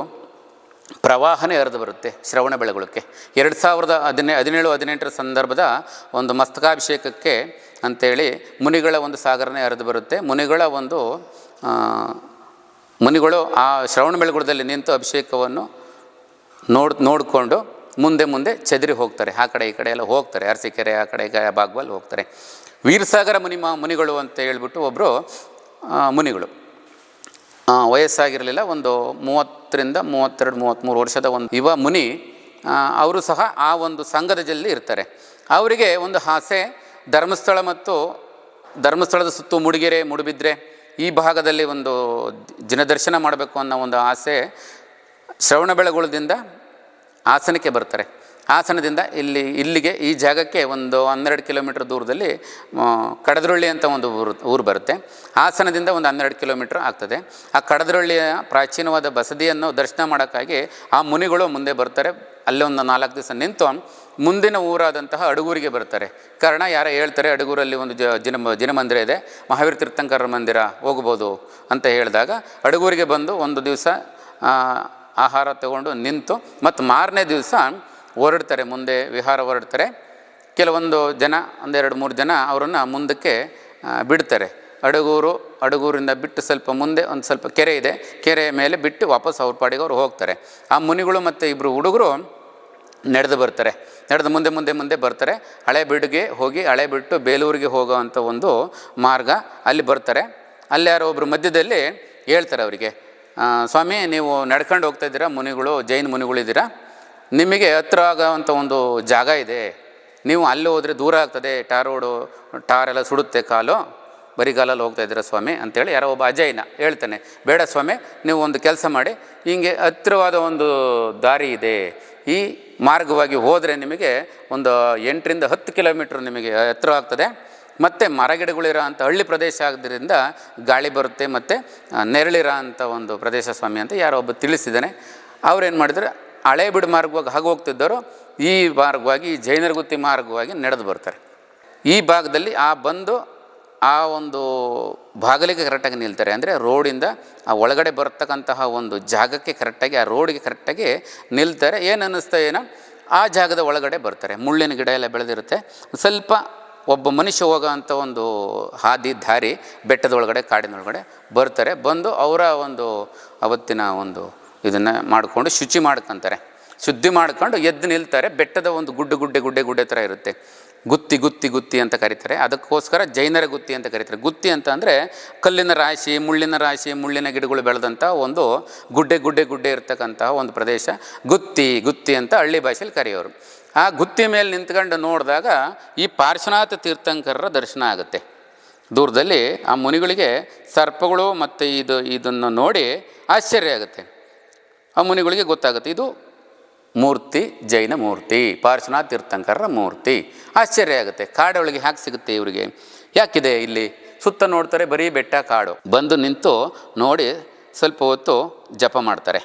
ಪ್ರವಾಹನೇ ಹರಿದು ಬರುತ್ತೆ ಶ್ರವಣ ಬೆಳಗೊಳಕ್ಕೆ. ಎರಡು ಸಾವಿರದ ಹದಿನೇ, ಹದಿನೇಳು, ಹದಿನೆಂಟರ ಸಂದರ್ಭದ ಒಂದು ಮಸ್ತಕಾಭಿಷೇಕಕ್ಕೆ ಅಂಥೇಳಿ ಮುನಿಗಳ ಒಂದು ಸಾಗರನೇ ಹರಿದು ಬರುತ್ತೆ. ಮುನಿಗಳ ಒಂದು ಮುನಿಗಳು ಆ ಶ್ರವಣ ಬೆಳಗುಳದಲ್ಲಿ ನಿಂತು ಅಭಿಷೇಕವನ್ನು ನೋಡ್, ನೋಡಿಕೊಂಡು ಮುಂದೆ ಮುಂದೆ ಚದರಿ ಹೋಗ್ತಾರೆ. ಆ ಕಡೆ ಈ ಕಡೆ ಎಲ್ಲ ಹೋಗ್ತಾರೆ. ಅರಸಿಕೆರೆ ಆ ಕಡೆ ಭಾಗವಲ್ಲಿ ಹೋಗ್ತಾರೆ. ವೀರಸಾಗರ ಮುನಿಮ, ಮುನಿಗಳು ಅಂತ ಹೇಳ್ಬಿಟ್ಟು ಒಬ್ಬರು ಮುನಿಗಳು. ವಯಸ್ಸಾಗಿರಲಿಲ್ಲ, ಒಂದು ಮೂವತ್ತರಿಂದ ಮೂವತ್ತೆರಡು, ಮೂವತ್ತ್ಮೂರು ವರ್ಷದ ಒಂದು ಯುವ ಮುನಿ ಅವರು ಸಹ ಆ ಒಂದು ಸಂಘದ ಜಲ್ಲಿ ಇರ್ತಾರೆ. ಅವರಿಗೆ ಒಂದು ಆಸೆ, ಧರ್ಮಸ್ಥಳ ಮತ್ತು ಧರ್ಮಸ್ಥಳದ ಸುತ್ತು ಮುಡಿಗೆರೆ, ಮುಡುಬಿದ್ರೆ, ಈ ಭಾಗದಲ್ಲಿ ಒಂದು ಜಿನದರ್ಶನ ಮಾಡಬೇಕು ಅನ್ನೋ ಒಂದು ಆಸೆ ಶ್ರವಣಬೆಳಗೊಳದಿಂದ ಆಸನಕ್ಕೆ ಬರ್ತಾರೆ. ಹಾಸನದಿಂದ ಇಲ್ಲಿ, ಇಲ್ಲಿಗೆ, ಈ ಜಾಗಕ್ಕೆ ಒಂದು ಹನ್ನೆರಡು ಕಿಲೋಮೀಟ್ರ್ ದೂರದಲ್ಲಿ ಕಡದ್ರೊಳ್ಳಿ ಅಂತ ಒಂದು ಊರು ಊರು ಬರುತ್ತೆ. ಹಾಸನದಿಂದ ಒಂದು ಹನ್ನೆರಡು ಕಿಲೋಮೀಟ್ರ್ ಆಗ್ತದೆ. ಆ ಕಡದ್ರೊಳ್ಳಿಯ ಪ್ರಾಚೀನವಾದ ಬಸದಿಯನ್ನು ದರ್ಶನ ಮಾಡೋಕ್ಕಾಗಿ ಆ ಮುನಿಗಳು ಮುಂದೆ ಬರ್ತಾರೆ. ಅಲ್ಲೇ ಒಂದು ನಾಲ್ಕು ದಿವಸ ನಿಂತು ಮುಂದಿನ ಊರಾದಂತಹ ಅಡುಗೂರಿಗೆ ಬರ್ತಾರೆ. ಕಾರಣ ಯಾರು ಹೇಳ್ತಾರೆ, ಅಡುಗೂರಲ್ಲಿ ಒಂದು ಜ ಜಿನ ಜಿನಮಂದಿರ ಇದೆ. ಮಹಾವೀರ ತೀರ್ಥಂಕರ ಮಂದಿರ ಹೋಗ್ಬೋದು ಅಂತ ಹೇಳಿದಾಗ ಅಡುಗೂರಿಗೆ ಬಂದು ಒಂದು ದಿವಸ ಆಹಾರ ತಗೊಂಡು ನಿಂತು ಮತ್ತು ಮಾರನೇ ದಿವಸ ಹೊರಡ್ತಾರೆ, ಮುಂದೆ ವಿಹಾರ ಹೊರಡ್ತಾರೆ. ಕೆಲವೊಂದು ಜನ ಒಂದೆರಡು ಮೂರು ಜನ ಅವರನ್ನು ಮುಂದಕ್ಕೆ ಬಿಡ್ತಾರೆ. ಅಡಗೂರು ಅಡಗೂರಿಂದ ಬಿಟ್ಟು ಸ್ವಲ್ಪ ಮುಂದೆ ಒಂದು ಸ್ವಲ್ಪ ಕೆರೆ ಇದೆ. ಕೆರೆಯ ಮೇಲೆ ಬಿಟ್ಟು ವಾಪಸ್ ಅವ್ರ ಪಾಡಿಗೆ ಅವರು ಹೋಗ್ತಾರೆ. ಆ ಮುನಿಗಳು ಮತ್ತು ಇಬ್ಬರು ಹುಡುಗರು ನಡೆದು ಬರ್ತಾರೆ. ನಡೆದು ಮುಂದೆ ಮುಂದೆ ಮುಂದೆ ಬರ್ತಾರೆ. ಹಳೆ ಬಿಡ್ಗೆ ಹೋಗಿ, ಹಳೆ ಬಿಟ್ಟು ಬೇಲೂರಿಗೆ ಹೋಗೋವಂಥ ಒಂದು ಮಾರ್ಗ ಅಲ್ಲಿ ಬರ್ತಾರೆ. ಅಲ್ಲಿ ಯಾರೋ ಒಬ್ಬರು ಮಧ್ಯದಲ್ಲಿ ಹೇಳ್ತಾರೆ ಅವರಿಗೆ ಸ್ವಾಮಿ, ನೀವು ನಡ್ಕೊಂಡು ಹೋಗ್ತಾ ಇದ್ದೀರಾ? ಮುನಿಗಳು, ಜೈನ್ ಮುನಿಗಳಿದ್ದೀರಾ? ನಿಮಗೆ ಹತ್ರ ಆಗೋವಂಥ ಒಂದು ಜಾಗ ಇದೆ. ನೀವು ಅಲ್ಲಿ ಹೋದರೆ ದೂರ ಆಗ್ತದೆ. ಟಾರ್ ರೋಡು, ಟಾರ್ ಎಲ್ಲ ಸುಡುತ್ತೆ ಕಾಲು. ಬರಿಗಾಲಲ್ಲಿ ಹೋಗ್ತಾ ಇದ್ದೀರಾ ಸ್ವಾಮಿ? ಅಂತೇಳಿ ಯಾರೋ ಒಬ್ಬ ಅಜಯ್ನ ಹೇಳ್ತಾನೆ. ಬೇಡ ಸ್ವಾಮಿ, ನೀವು ಒಂದು ಕೆಲಸ ಮಾಡಿ. ಹಿಂಗೆ ಹತ್ತಿರವಾದ ಒಂದು ದಾರಿ ಇದೆ. ಈ ಮಾರ್ಗವಾಗಿ ಹೋದರೆ ನಿಮಗೆ ಒಂದು ಎಂಟರಿಂದ ಹತ್ತು ಕಿಲೋಮೀಟ್ರ್ ನಿಮಗೆ ಹತ್ತಿರ ಆಗ್ತದೆ. ಮತ್ತು ಮರಗಿಡಗಳಿರೋ ಅಂಥ ಹಳ್ಳಿ ಪ್ರದೇಶ ಆದ್ದರಿಂದ ಗಾಳಿ ಬರುತ್ತೆ. ಮತ್ತು ನೆರಳಿರೋ ಅಂಥ ಒಂದು ಪ್ರದೇಶ ಸ್ವಾಮಿ ಅಂತ ಯಾರೋ ಒಬ್ಬ ತಿಳಿಸಿದ್ದಾನೆ. ಅವ್ರೇನು ಮಾಡಿದ್ರೆ? ಹಳೆ ಬಿಡು ಮಾರ್ಗವಾಗಿ ಹಾಗೆ ಹೋಗ್ತಿದ್ದವರು ಈ ಮಾರ್ಗವಾಗಿ ಈ ಜೈನರಗುತ್ತಿ ಮಾರ್ಗವಾಗಿ ನಡೆದು ಬರ್ತಾರೆ. ಈ ಭಾಗದಲ್ಲಿ ಆ ಬಂದು ಆ ಒಂದು ಬಾಗಲಿಗೆ ಕರೆಕ್ಟಾಗಿ ನಿಲ್ತಾರೆ. ಅಂದರೆ ರೋಡಿಂದ ಆ ಒಳಗಡೆ ಬರ್ತಕ್ಕಂತಹ ಒಂದು ಜಾಗಕ್ಕೆ ಕರೆಕ್ಟಾಗಿ, ಆ ರೋಡಿಗೆ ಕರೆಕ್ಟಾಗಿ ನಿಲ್ತಾರೆ. ಏನು ಅನ್ನಿಸ್ತಾ ಏನೋ, ಆ ಜಾಗದ ಒಳಗಡೆ ಬರ್ತಾರೆ. ಮುಳ್ಳಿನ ಗಿಡ ಎಲ್ಲ ಬೆಳೆದಿರುತ್ತೆ. ಸ್ವಲ್ಪ ಒಬ್ಬ ಮನುಷ್ಯ ಹೋಗೋ ಅಂಥ ಒಂದು ಹಾದಿ, ದಾರಿ ಬೆಟ್ಟದ ಒಳಗಡೆ, ಕಾಡಿನ ಬರ್ತಾರೆ. ಬಂದು ಅವರ ಒಂದು ಅವತ್ತಿನ ಒಂದು ಇದನ್ನು ಮಾಡಿಕೊಂಡು ಶುಚಿ ಮಾಡ್ಕೊತಾರೆ. ಶುದ್ಧಿ ಮಾಡ್ಕೊಂಡು ಎದ್ದು ನಿಲ್ತಾರೆ. ಬೆಟ್ಟದ ಒಂದು ಗುಡ್ಡೆ ಗುಡ್ಡೆ ಗುಡ್ಡೆ ಗುಡ್ಡೆ ಥರ ಇರುತ್ತೆ. ಗುತ್ತಿ ಗುತ್ತಿ ಗುತ್ತಿ ಅಂತ ಕರೀತಾರೆ. ಅದಕ್ಕೋಸ್ಕರ ಜೈನರ ಗುತ್ತಿ ಅಂತ ಕರೀತಾರೆ. ಗುತ್ತಿ ಅಂತ ಅಂದರೆ ಕಲ್ಲಿನ ರಾಶಿ, ಮುಳ್ಳಿನ ರಾಶಿ, ಮುಳ್ಳಿನ ಗಿಡಗಳು ಬೆಳೆದಂಥ ಒಂದು ಗುಡ್ಡೆ ಗುಡ್ಡೆ ಗುಡ್ಡೆ ಇರತಕ್ಕಂತಹ ಒಂದು ಪ್ರದೇಶ. ಗುತ್ತಿ ಗುತ್ತಿ ಅಂತ ಹಳ್ಳಿ ಭಾಷೆಯಲ್ಲಿ ಕರೆಯೋರು. ಆ ಗುತ್ತಿ ಮೇಲೆ ನಿಂತ್ಕೊಂಡು ನೋಡಿದಾಗ ಈ ಪಾರ್ಶ್ವನಾಥ ತೀರ್ಥಂಕರರ ದರ್ಶನ ಆಗುತ್ತೆ. ದೂರದಲ್ಲಿ ಆ ಮುನಿಗಳಿಗೆ ಸರ್ಪಗಳು ಮತ್ತು ಇದು ಇದನ್ನು ನೋಡಿ ಆಶ್ಚರ್ಯ ಆಗುತ್ತೆ. ಆ ಮುನಿಗಳಿಗೆ ಗೊತ್ತಾಗುತ್ತೆ, ಇದು ಮೂರ್ತಿ, ಜೈನ ಮೂರ್ತಿ, ಪಾರ್ಶ್ವನಾಥ ತೀರ್ಥಂಕರರ ಮೂರ್ತಿ. ಆಶ್ಚರ್ಯ ಆಗುತ್ತೆ ಕಾಡೊಳಗೆ ಹ್ಯಾಕೆ ಸಿಗುತ್ತೆ ಇವರಿಗೆ. ಯಾಕಿದೆ ಇಲ್ಲಿ? ಸುತ್ತ ನೋಡ್ತಾರೆ ಬರೀ ಬೆಟ್ಟ, ಕಾಡು. ಬಂದು ನಿಂತು ನೋಡಿ ಸ್ವಲ್ಪ ಹೊತ್ತು ಜಪ ಮಾಡ್ತಾರೆ.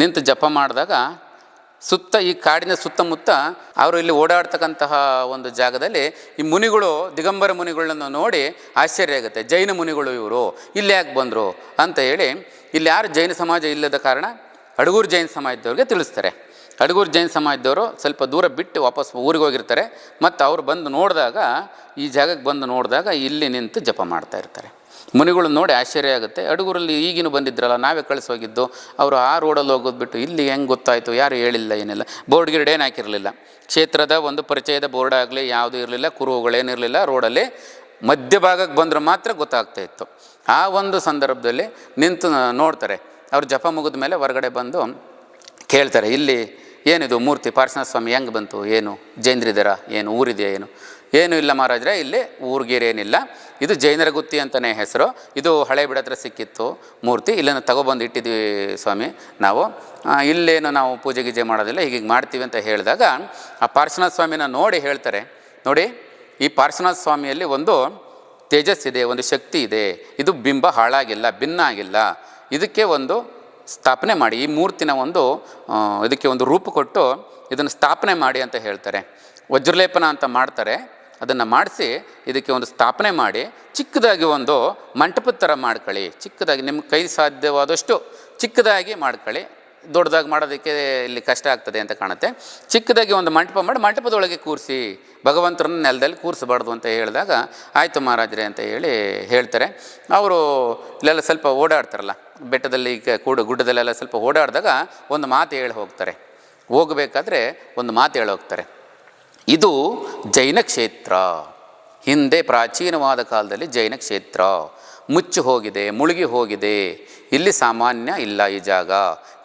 ನಿಂತು ಜಪ ಮಾಡಿದಾಗ ಸುತ್ತ, ಈ ಕಾಡಿನ ಸುತ್ತಮುತ್ತ ಅವರು ಇಲ್ಲಿ ಓಡಾಡ್ತಕ್ಕಂತಹ ಒಂದು ಜಾಗದಲ್ಲಿ ಈ ಮುನಿಗಳು, ದಿಗಂಬರ ಮುನಿಗಳನ್ನ ನೋಡಿ ಆಶ್ಚರ್ಯ ಆಗುತ್ತೆ. ಜೈನ ಮುನಿಗಳು ಇವರು, ಇಲ್ಲಿ ಯಾಕೆ ಬಂದರು? ಅಂತ ಹೇಳಿ, ಇಲ್ಲಿ ಯಾರು ಜೈನ ಸಮಾಜ ಇಲ್ಲದ ಕಾರಣ ಅಡಗೂರು ಜೈನ್ ಸಮಾಜದವ್ರಿಗೆ ತಿಳಿಸ್ತಾರೆ. ಅಡಗೂರು ಜೈನ್ ಸಮಾಜದವರು ಸ್ವಲ್ಪ ದೂರ ಬಿಟ್ಟು ವಾಪಸ್ ಊರಿಗೆ ಹೋಗಿರ್ತಾರೆ. ಮತ್ತು ಅವ್ರು ಬಂದು ನೋಡಿದಾಗ, ಈ ಜಾಗಕ್ಕೆ ಬಂದು ನೋಡಿದಾಗ ಇಲ್ಲಿ ನಿಂತು ಜಪ ಮಾಡ್ತಾ ಇರ್ತಾರೆ. ಮುನಿಗಳು ನೋಡಿ ಆಶ್ಚರ್ಯ ಆಗುತ್ತೆ. ಹಡುಗರಲ್ಲಿ ಈಗಿನ ಬಂದಿದ್ರಲ್ಲ, ನಾವೇ ಕಳಿಸೋಗಿದ್ದು ಅವರು ಆ ರೋಡಲ್ಲಿ ಹೋಗೋದು ಬಿಟ್ಟು ಇಲ್ಲಿ ಹೆಂಗೆ ಗೊತ್ತಾಯಿತು, ಯಾರು ಹೇಳಿಲ್ಲ ಏನಿಲ್ಲ. ಬೋರ್ಡ್ ಗಿರ್ಡ್ ಏನು ಹಾಕಿರಲಿಲ್ಲ. ಕ್ಷೇತ್ರದ ಒಂದು ಪರಿಚಯದ ಬೋರ್ಡ್ ಆಗಲಿ, ಯಾವುದೂ ಇರಲಿಲ್ಲ ಕುರುಹುಗಳೇನಿರಲಿಲ್ಲ ರೋಡಲ್ಲಿ ಮಧ್ಯಭಾಗಕ್ಕೆ ಬಂದರೆ ಮಾತ್ರ ಗೊತ್ತಾಗ್ತಾ ಇತ್ತು. ಆ ಒಂದು ಸಂದರ್ಭದಲ್ಲಿ ನಿಂತು ನೋಡ್ತಾರೆ. ಅವ್ರು ಜಪ ಮುಗಿದ ಮೇಲೆ ಹೊರಗಡೆ ಬಂದು ಕೇಳ್ತಾರೆ, ಇಲ್ಲಿ ಏನಿದು ಮೂರ್ತಿ ಪಾರ್ಶ್ವನಾಥ ಸ್ವಾಮಿ ಹೆಂಗೆ ಬಂತು? ಏನು? ಜೈನರಿದ್ದೀರ ಏನು? ಊರಿದೆಯಾ? ಏನು? ಏನು ಇಲ್ಲ ಮಹಾರಾಜರೇ, ಇಲ್ಲಿ ಊರಿಗೇರೇನಿಲ್ಲ. ಇದು ಜೈನರ ಗುತ್ತಿ ಅಂತಲೇ ಹೆಸರು. ಇದು ಹಳೆ ಬಿಡತ್ರ ಸಿಕ್ಕಿತ್ತು ಮೂರ್ತಿ. ಇಲ್ಲನ್ನು ತಗೊಬಂದು ಇಟ್ಟಿದ್ವಿ ಸ್ವಾಮಿ ನಾವು. ಇಲ್ಲೇನು ನಾವು ಪೂಜೆ ಗೀಜೆ ಮಾಡೋದಿಲ್ಲ. ಹೀಗೆ ಮಾಡ್ತೀವಿ ಅಂತ ಹೇಳಿದಾಗ ಆ ಪಾರ್ಶ್ವನಾಥ ಸ್ವಾಮಿನ ನೋಡಿ ಹೇಳ್ತಾರೆ. ನೋಡಿ, ಈ ಪಾರ್ಶ್ವನಾಥ ಸ್ವಾಮಿಯಲ್ಲಿ ಒಂದು ತೇಜಸ್ಸಿದೆ, ಒಂದು ಶಕ್ತಿ ಇದೆ. ಇದು ಬಿಂಬ ಹಾಳಾಗಿಲ್ಲ, ಭಿನ್ನ ಆಗಿಲ್ಲ. ಇದಕ್ಕೆ ಒಂದು ಸ್ಥಾಪನೆ ಮಾಡಿ, ಈ ಮೂರ್ತಿನ ಒಂದು ಇದಕ್ಕೆ ಒಂದು ರೂಪ ಕೊಟ್ಟು ಇದನ್ನು ಸ್ಥಾಪನೆ ಮಾಡಿ ಅಂತ ಹೇಳ್ತಾರೆ. ವಜ್ರಲೇಪನ ಅಂತ ಮಾಡ್ತಾರೆ. ಅದನ್ನು ಮಾಡಿಸಿ ಇದಕ್ಕೆ ಒಂದು ಸ್ಥಾಪನೆ ಮಾಡಿ, ಚಿಕ್ಕದಾಗಿ ಒಂದು ಮಂಟಪದ ಥರ ಮಾಡ್ಕೊಳ್ಳಿ. ಚಿಕ್ಕದಾಗಿ ನಿಮ್ಮ ಕೈ ಸಾಧ್ಯವಾದಷ್ಟು ಚಿಕ್ಕದಾಗಿ ಮಾಡ್ಕೊಳ್ಳಿ. ದೊಡ್ಡದಾಗಿ ಮಾಡೋದಕ್ಕೆ ಇಲ್ಲಿ ಕಷ್ಟ ಆಗ್ತದೆ ಅಂತ ಕಾಣುತ್ತೆ. ಚಿಕ್ಕದಾಗಿ ಒಂದು ಮಂಟಪ ಮಾಡಿ, ಮಂಟಪದೊಳಗೆ ಕೂರಿಸಿ. ಭಗವಂತರನ್ನ ನೆಲದಲ್ಲಿ ಕೂರಿಸಬಾರ್ದು ಅಂತ ಹೇಳಿದಾಗ, ಆಯಿತು ಮಹಾರಾಜರೇ ಅಂತ ಹೇಳಿ ಹೇಳ್ತಾರೆ. ಅವರು ಇಲ್ಲೆಲ್ಲ ಸ್ವಲ್ಪ ಓಡಾಡ್ತಾರಲ್ಲ, ಬೆಟ್ಟದಲ್ಲಿ ಕೂಡು, ಗುಡ್ಡದಲ್ಲೆಲ್ಲ ಸ್ವಲ್ಪ ಓಡಾಡಿದಾಗ ಒಂದು ಮಾತು ಹೇಳಿ ಹೋಗ್ತಾರೆ. ಹೋಗಬೇಕಾದ್ರೆ ಒಂದು ಮಾತು ಹೇಳಿ ಹೋಗ್ತಾರೆ. ಇದು ಜೈನ ಕ್ಷೇತ್ರ. ಹಿಂದೆ ಪ್ರಾಚೀನವಾದ ಕಾಲದಲ್ಲಿ ಜೈನ ಕ್ಷೇತ್ರ. ಮುಚ್ಚಿ ಹೋಗಿದೆ, ಮುಳುಗಿ ಹೋಗಿದೆ. ಇಲ್ಲಿ ಸಾಮಾನ್ಯ ಇಲ್ಲ ಈ ಜಾಗ.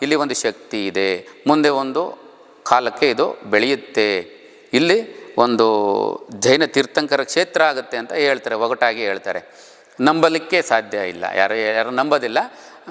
ಇಲ್ಲಿ ಒಂದು ಶಕ್ತಿ ಇದೆ. ಮುಂದೆ ಒಂದು ಕಾಲಕ್ಕೆ ಇದು ಬೆಳೆಯುತ್ತೆ. ಇಲ್ಲಿ ಒಂದು ಜೈನ ತೀರ್ಥಂಕರ ಕ್ಷೇತ್ರ ಆಗುತ್ತೆ ಅಂತ ಹೇಳ್ತಾರೆ ಒಗಟಾಗಿ ಹೇಳ್ತಾರೆ. ನಂಬಲಿಕ್ಕೆ ಸಾಧ್ಯ ಇಲ್ಲ. ಯಾರು ಯಾರು ನಂಬೋದಿಲ್ಲ.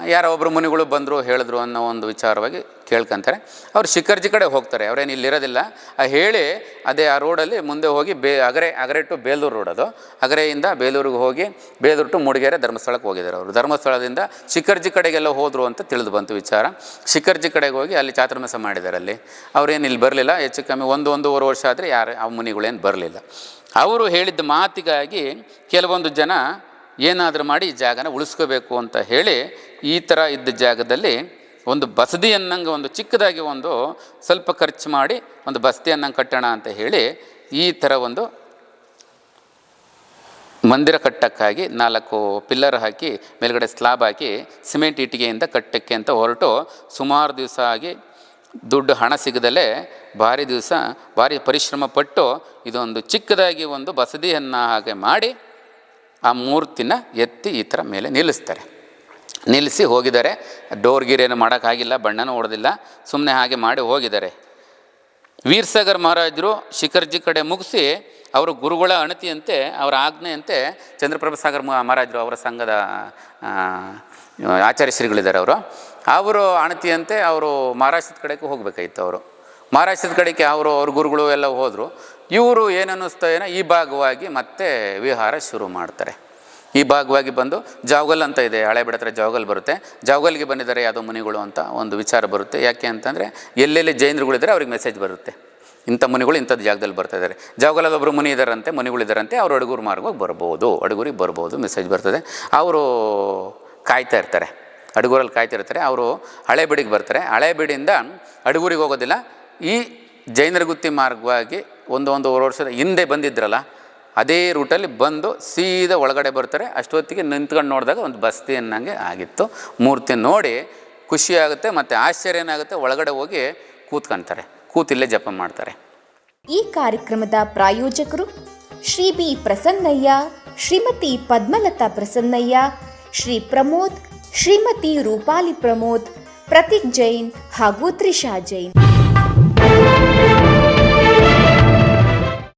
ಯಾರೋ ಒಬ್ಬರು ಮುನಿಗಳು ಬಂದರು, ಹೇಳಿದ್ರು ಅನ್ನೋ ಒಂದು ವಿಚಾರವಾಗಿ ಕೇಳ್ಕೊಂತಾರೆ. ಅವ್ರು ಶಿಖರ್ಜಿ ಕಡೆ ಹೋಗ್ತಾರೆ. ಅವ್ರೇನು ಇಲ್ಲಿರೋದಿಲ್ಲ ಆ ಹೇಳಿ ಅದೇ ಆ ರೋಡಲ್ಲಿ ಮುಂದೆ ಹೋಗಿ ಬೇ, ಅಗರೆ ಅಗರೆ ಟು ಬೇಲೂರು ರೋಡ್ ಅದು. ಅಗರೆಯಿಂದ ಬೇಲೂರಿಗೆ ಹೋಗಿ ಬೇಲೂರು ಟು ಮೂಡಿಗೆರೆ ಧರ್ಮಸ್ಥಳಕ್ಕೆ ಹೋಗಿದ್ದಾರೆ ಅವರು. ಧರ್ಮಸ್ಥಳದಿಂದ ಶಿಖರ್ಜಿ ಕಡೆಗೆಲ್ಲ ಹೋದರು ಅಂತ ತಿಳಿದು ಬಂತು ವಿಚಾರ. ಶಿಖರ್ಜಿ ಕಡೆಗೆ ಹೋಗಿ ಅಲ್ಲಿ ಚಾತುರ್ಮಾಸ ಮಾಡಿದ್ದಾರೆ ಅಲ್ಲಿ. ಅವ್ರೇನು ಇಲ್ಲಿ ಬರಲಿಲ್ಲ. ಹೆಚ್ಚು ಕಮ್ಮಿ ಒಂದು, ಒಂದೂವರೆ ವರ್ಷ ಆದರೆ ಯಾರು, ಆ ಮುನಿಗಳೇನು ಬರಲಿಲ್ಲ. ಅವರು ಹೇಳಿದ್ದ ಮಾತಿಗಾಗಿ ಕೆಲವೊಂದು ಜನ ಏನಾದರೂ ಮಾಡಿ ಈ ಜಾಗನ ಉಳಿಸ್ಕೋಬೇಕು ಅಂತ ಹೇಳಿ ಈ ಥರ ಇದ್ದ ಜಾಗದಲ್ಲಿ ಒಂದು ಬಸದಿ ಅನ್ನಂಗೆ ಒಂದು ಚಿಕ್ಕದಾಗಿ ಒಂದು ಸ್ವಲ್ಪ ಖರ್ಚು ಮಾಡಿ ಒಂದು ಬಸದಿ ಅನ್ನಂಗೆ ಕಟ್ಟೋಣ ಅಂತ ಹೇಳಿ ಈ ಥರ ಒಂದು ಮಂದಿರ ಕಟ್ಟಕ್ಕಾಗಿ ನಾಲ್ಕು ಪಿಲ್ಲರ್ ಹಾಕಿ ಮೇಲ್ಗಡೆ ಸ್ಲಾಬ್ ಹಾಕಿ ಸಿಮೆಂಟ್ ಇಟ್ಟಿಗೆಯಿಂದ ಕಟ್ಟಕ್ಕೆ ಅಂತ ಹೊರಟು ಸುಮಾರು ದಿವಸ ಆಗಿ ದುಡ್ಡು ಹಣ ಸಿಗದಲ್ಲೇ ಭಾರಿ ದಿವಸ ಭಾರಿ ಪರಿಶ್ರಮ ಪಟ್ಟು ಇದೊಂದು ಚಿಕ್ಕದಾಗಿ ಒಂದು ಬಸದಿಯನ್ನು ಹಾಗೆ ಮಾಡಿ ಆ ಮೂರ್ತಿನ ಎತ್ತಿ ಈ ಥರ ಮೇಲೆ ನಿಲ್ಲಿಸ್ತಾರೆ. ನಿಲ್ಲಿಸಿ ಹೋಗಿದ್ದಾರೆ. ಡೋರ್ ಗಿರೇನು ಮಾಡೋಕ್ಕಾಗಿಲ್ಲ, ಬಣ್ಣನೂ ಹೊಡೆದಿಲ್ಲ ಸುಮ್ಮನೆ ಹಾಗೆ ಮಾಡಿ ಹೋಗಿದ್ದಾರೆ. ವೀರಸಾಗರ್ ಮಹಾರಾಜರು ಶಿಖರ್ಜಿ ಕಡೆ ಮುಗಿಸಿ ಅವರು ಗುರುಗಳ ಅಣತಿಯಂತೆ, ಅವರ ಆಜ್ಞೆಯಂತೆ ಚಂದ್ರಪ್ರಭ ಸಾಗರ್ ಮಹಾರಾಜರು ಅವರ ಸಂಘದ ಆಚಾರ್ಯ ಶ್ರೀಗಳಿದ್ದಾರೆ ಅವರು. ಅವರು ಅಣತಿಯಂತೆ ಅವರು ಮಹಾರಾಷ್ಟ್ರದ ಕಡೆಗೆ ಹೋಗಬೇಕಾಗಿತ್ತು ಅವರು. ಮಹಾರಾಷ್ಟ್ರದ ಕಡೆಗೆ ಅವರು, ಅವ್ರ ಗುರುಗಳು ಎಲ್ಲ ಹೋದರು. ಇವರು ಏನನ್ನಿಸ್ತಾ ಏನೋ ಈ ಭಾಗವಾಗಿ ಮತ್ತೆ ವಿಹಾರ ಶುರು ಮಾಡ್ತಾರೆ. ಈ ಭಾಗವಾಗಿ ಬಂದು ಜಾವಗಲ್ ಅಂತ ಇದೆ, ಹಳೆ ಬಿಡತ್ರ ಜಾವಗಲ್ ಬರುತ್ತೆ. ಜಾವಗಲ್ಗೆ ಬಂದಿದ್ದಾರೆ ಯಾವುದೋ ಮುನಿಗಳು ಅಂತ ಒಂದು ವಿಚಾರ ಬರುತ್ತೆ. ಯಾಕೆ ಅಂತಂದರೆ ಎಲ್ಲೆಲ್ಲಿ ಜೈನರುಗಳಿದ್ದಾರೆ ಅವ್ರಿಗೆ ಮೆಸೇಜ್ ಬರುತ್ತೆ. ಇಂಥ ಮುನಿಗಳು ಇಂಥದ್ದು ಜಾಗದಲ್ಲಿ ಬರ್ತಾ ಇದ್ದಾರೆ. ಜಾವಗಲಲ್ಲಿ ಒಬ್ಬರು ಮುನಿ ಇದ್ದಾರಂತೆ ಮುನಿಗಳಿದ್ದಾರಂತೆ ಅವರು ಅಡುಗೂರು ಮಾರ್ಗವಾಗಿ ಬರ್ಬೋದು, ಅಡುಗೂರಿಗೆ ಬರ್ಬೋದು ಮೆಸೇಜ್ ಬರ್ತದೆ. ಅವರು ಕಾಯ್ತಾ ಇರ್ತಾರೆ. ಅಡುಗೂರಲ್ಲಿ ಕಾಯ್ತಾ ಇರ್ತಾರೆ. ಅವರು ಹಳೆಬೀಡಿಗೆ ಬರ್ತಾರೆ. ಹಳೆಬೀಡಿಯಿಂದ ಅಡುಗೂರಿಗೆ ಹೋಗೋದಿಲ್ಲ. ಈ ಜೈನರಗುತ್ತಿ ಮಾರ್ಗವಾಗಿ ಒಂದು ಒಂದೂವರೆ ವರ್ಷದ ಹಿಂದೆ ಬಂದಿದ್ರಲ್ಲ, ಅದೇ ರೂಟಲ್ಲಿ ಬಂದು ಸೀದಾ ಒಳಗಡೆ ಬರ್ತಾರೆ. ಅಷ್ಟೊತ್ತಿಗೆ ನಿಂತ್ಕೊಂಡು ನೋಡಿದಾಗ ಒಂದು ಬಸ್ತಿ ಅನ್ನಂಗೆ ಆಗಿತ್ತು. ಮೂರ್ತಿ ನೋಡಿ ಖುಷಿ ಆಗುತ್ತೆ ಮತ್ತು ಆಶ್ಚರ್ಯ ಏನಾಗುತ್ತೆ, ಒಳಗಡೆ ಹೋಗಿ ಕೂತ್ಕೊಂತಾರೆ. ಕೂತಿಲ್ಲೇ ಜಪ ಮಾಡ್ತಾರೆ. ಈ ಕಾರ್ಯಕ್ರಮದ ಪ್ರಾಯೋಜಕರು ಶ್ರೀ ಬಿ ಪ್ರಸನ್ನಯ್ಯ, ಶ್ರೀಮತಿ ಪದ್ಮಲತಾ ಪ್ರಸನ್ನಯ್ಯ, ಶ್ರೀ ಪ್ರಮೋದ್, ಶ್ರೀಮತಿ ರೂಪಾಲಿ ಪ್ರಮೋದ್, ಪ್ರತೀಕ್ ಜೈನ್ ಹಾಗೂ ತ್ರಿಷಾ ಜೈನ್.